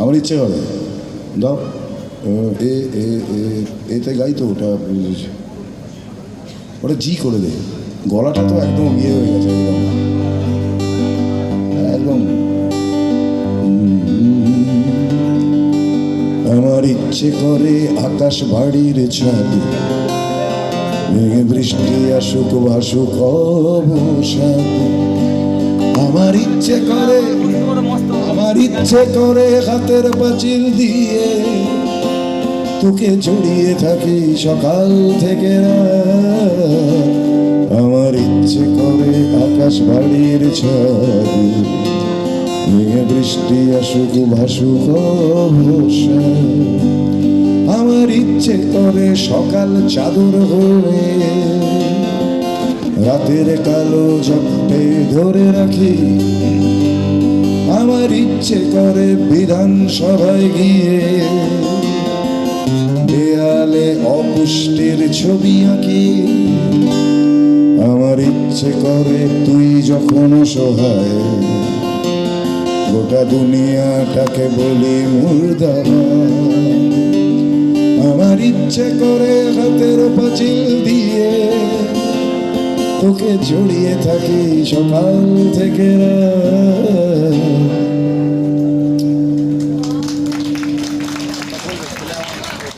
আমার ইচ্ছে করে। দাও। এ এ এতে গাই তো, ওটা। ওটা জি করে দে। গলাটা তো একদম ইয়ে হয়ে গেছে, একদম। আমার ইচ্ছে করে আকাশ বাড়ির ছাদ। মেঘে বৃষ্টি আসুক, ভাসুক, অবসাদ। আমার ইচ্ছে করে ইচ্ছে করে হাতের পাঁচিল দিয়ে তোকে জড়িয়ে থাকি সকাল থেকে। আমার ইচ্ছে করে আকাশ বাড়ির ছাদ, মেঘে বৃষ্টি আসুক, ভাসুক আমার ইচ্ছে করে সকাল চাদর হয়ে রাতের কালো ঝাপটে ধরে রাখি আমার ইচ্ছে করে বিধান সভায় গিয়ে দেয়ালে অপুষ্টির ছবি আঁকি আমার ইচ্ছে করে তুই যখন সহায় গোটা দুনিয়াটাকে বলি মুর্দাবাদ আমার ইচ্ছে করে হাতের পাঁচিল দিয়ে তোকে জড়িয়ে থাকি সকাল থেকে রাত।